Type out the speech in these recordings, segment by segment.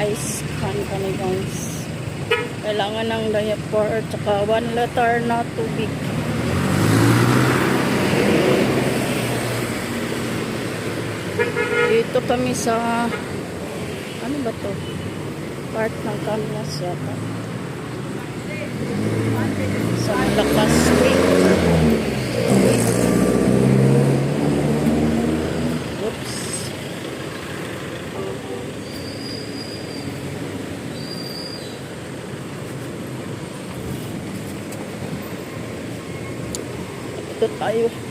Pa-ice can kami guys. Kailangan ng diaper at saka 1 liter na tubig. Dito kami sa ano ba to? Part ng Canlas yata. Sa Malakas Street. Oops. Ito tayo.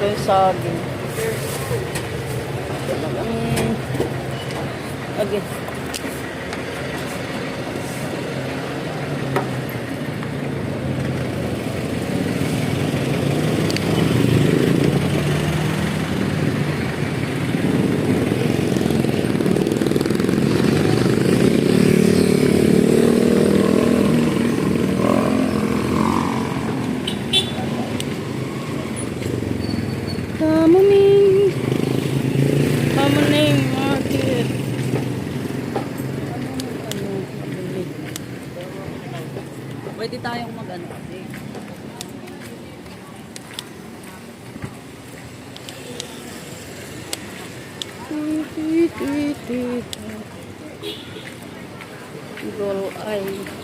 Yung saging. Mm. Okay. Eagle eye.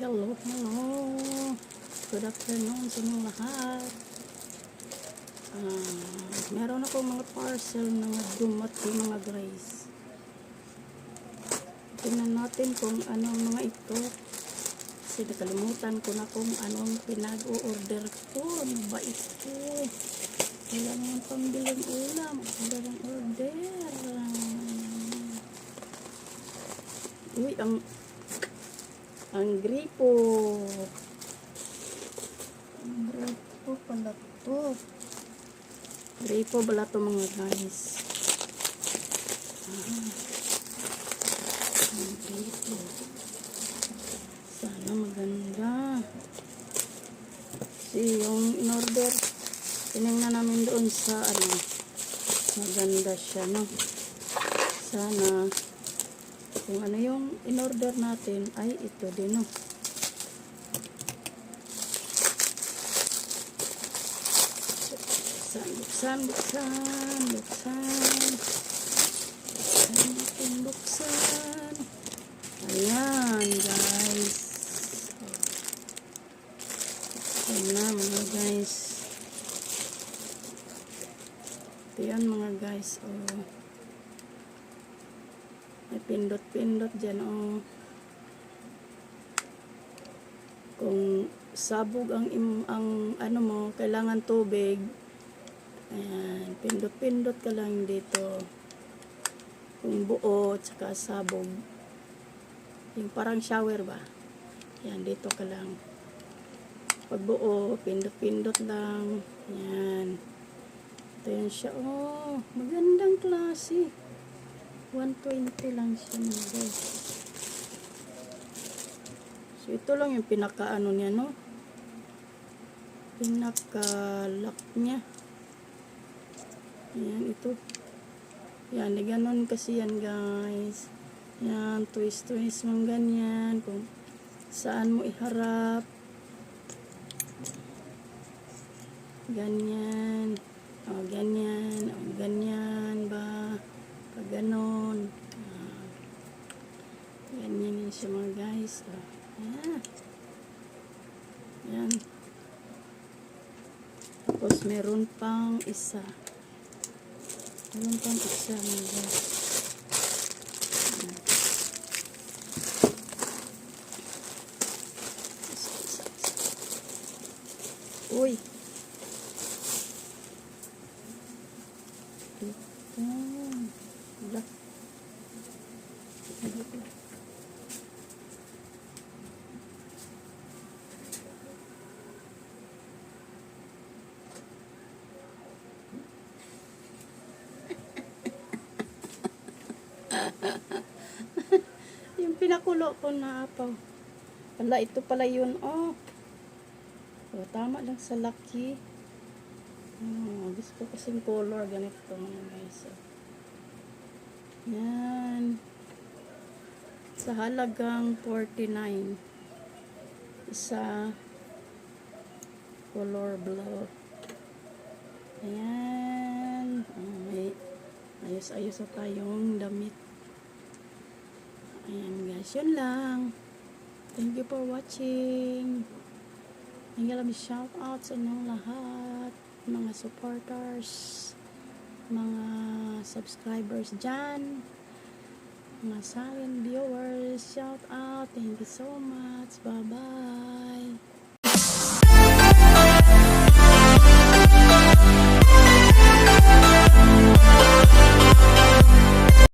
Hello, hello. Good afternoon sa inyong lahat. Ah, meron ako mga parcel na nga dumating mga guys. Tingnan natin kung anong mga ito. Kasi nakalimutan ko na kung anong pinag-o-order ko. Ano ba ito? Wala naman pambiling ulam. Wala ng order. Uy, ang ang gripo. Ang gripo pala to. Gripo pala to mga guys. Ah. Ang gripo. Sana maganda. Kasi yung in-order, tinignan namin doon sa ano, maganda siya, no? Sana kung ano yung in-order natin ay ito din, no? Buksan, buksan, buksan, buksan. Buksan natin, buksan. Ayan, guys. Ayan na, mga guys. Ito yan, mga guys. Oh. May pindot-pindot dyan, oh. Kung sabog ang, ang ano mo, kailangan tubig. Ayan, pindot-pindot ka lang dito. Kung buo, tsaka sabog. Yung parang shower ba? Yan, dito ka lang. Pag buo, pindot-pindot lang. Yan. Ito yan siya. Oh, magandang klase. 120 lang siya mga guys. So, ito lang yung pinaka-ano niya, no? Pinaka-lock niya. Ayan, ito. Yan, di ganon kasi yan, guys. Yan, twist-twist mong ganyan. Kung saan mo iharap. Ganyan. O, ganyan. O, ganyan ba? Pag ganon. Ah, ganyan yun siya mga guys. O, ayan. Ayan. Tapos meron pang isa. Meron pang isa mga guys. Uy. Ito. Yung pinakulo ko na apaw. Wala, ito pala yun. Oh. oh tama lang sa laki. Oh, gusto ko kasing color. Ganito guys. oh. Yan. Sa halagang 49. Isa color blue. Ayan. May ayos-ayos na tayong damit. Ayan guys, yun lang. Thank you for watching. Hingga lang shout out sa inyong lahat, mga supporters, mga subscribers dyan, mga silent viewers, shout out. Thank you so much. Bye-bye.